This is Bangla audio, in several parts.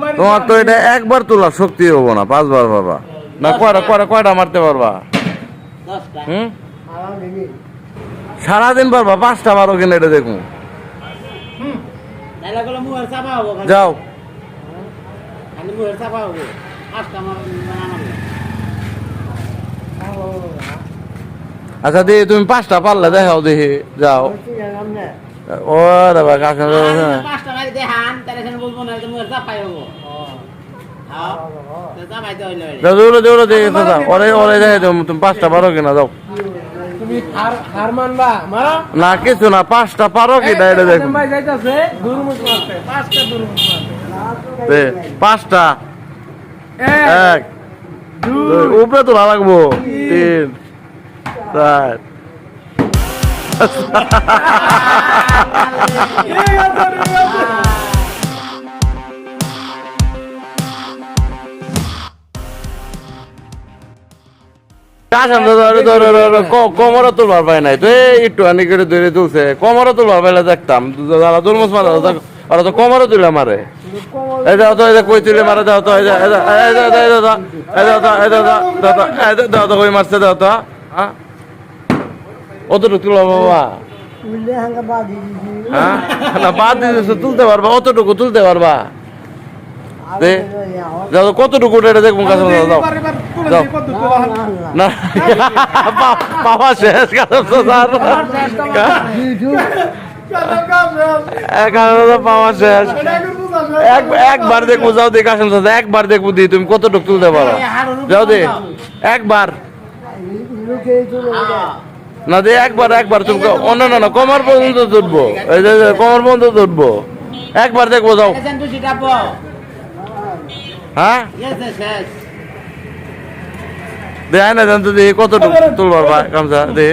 মারি তোমার তো এটা একবার তোলার শক্তি হব না পাঁচবার বাবা না কয়টা কয়টা কয়টা মারতে পারবা? হুম? সারাদিন পারবা পাঁচটা বারো কিনে এটা দেখুন। যাও। আচ্ছা দেখি তুমি পাঁচটা পারলে দেখাও দেখি। যাও। ও বা কাকা পাঁচটা দেখান তাহলে বলব না যে মুহের চাপাই হব। হ্যাঁ, তো ওরে ওরে দেখে তুমি তুমি পাঁচটা পারো কিনা না কিছু না পাঁচটা পারো পাঁচটা পাঁচটা। এক উপরে তোলা লাগবো। তিন চার এই আছে, এই আছে। কাসাম তো ধরে ধরে ধরে ক- কোমরে তুলবার পাই নাই তো একটু আনি করে ধরে তুলছে কোমরে তুলবার পাইলে দেখতাম যারা দুর্মস মারা ওরা তো কোমরে তুলে মারে দাও তো, অতটুকু তুলো বাবা। হ্যাঁ? না বাদ দিয়ে তুলতে পারবা অতটুকু তুলতে পারবা। দে যাও কতটুকু এটা দেখব কাছে যাও। না বাবা শেষ পাওয়া শেষ একবার দেখব যাও দেখ আসেন সাথে একবার দেখব দি তুমি কতটুকু তুলতে পারো। যাও দে একবার। না দে একবার একবার তুমি অন্য না না কমার পর্যন্ত তুলবো এই যে কমার পর্যন্ত তুলবো একবার দেখব যাও। হ্যাঁ। দে আয় না জান তো দেখি কতটুকু তুলবার বা কামসা দে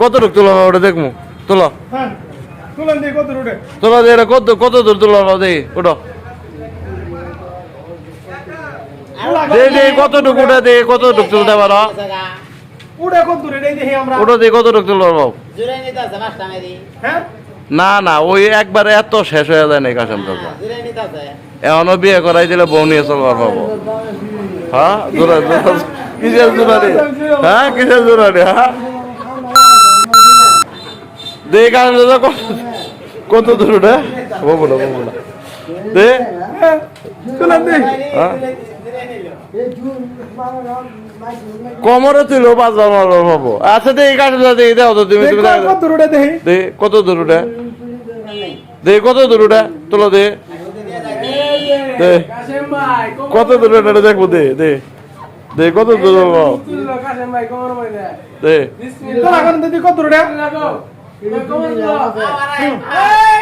কতটুকু তুলবা ওটা দেখব তুলো। হ্যাঁ? তোলা দে এটা কত কত দূর তুলবা দেখি ওটো দে দে কতটুকু ওটা দে কতটুকু তুলতে পারো? উড়ে কত দূরে, এটাই দেখি আমরা। ওটা দিয়ে জুড়ে নিতে আছে মারি। হ্যাঁ? না না ওই একবারে এত শেষ হয়ে যায় না কাসম চাচা। জুড়ে এমনও বিয়ে করাই দিলে বউ নিয়ে চলবার পাবো হ্যাঁ? জোরা জোরা কিসের জোরানি হ্যাঁ কিসের জোরানি হ্যাঁ? দে কত কত দূর ওটা বলব না বলব না। দে। হ্যাঁ, কমরে তুলো বাজার মারবার পাবো আচ্ছা দে এই কাছে দে দাও তো তুমি তুমি দেখো, কত রুটে দেখি। দে কত দূর ওটা দে কত দূর ওটা তোলো দে কত দূর ওটা দেখব দে দে দে কত দূর। দে কত? আবার আয়।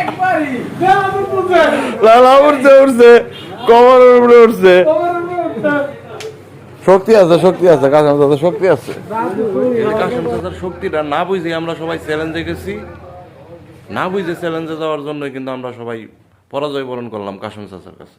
একবারই। দে, আমার তুলছে। লালা উঠছে উঠছে কমরের উপরে উঠছে। শক্তি আছে শক্তি আছে কাসম চাচার শক্তি আছে। কাসম চাচার শক্তিটা না বুঝে আমরা সবাই চ্যালেঞ্জে গেছি। না বুঝে চ্যালেঞ্জে যাওয়ার জন্য কিন্তু আমরা সবাই পরাজয় বরণ করলাম কাশম চাচার কাছে।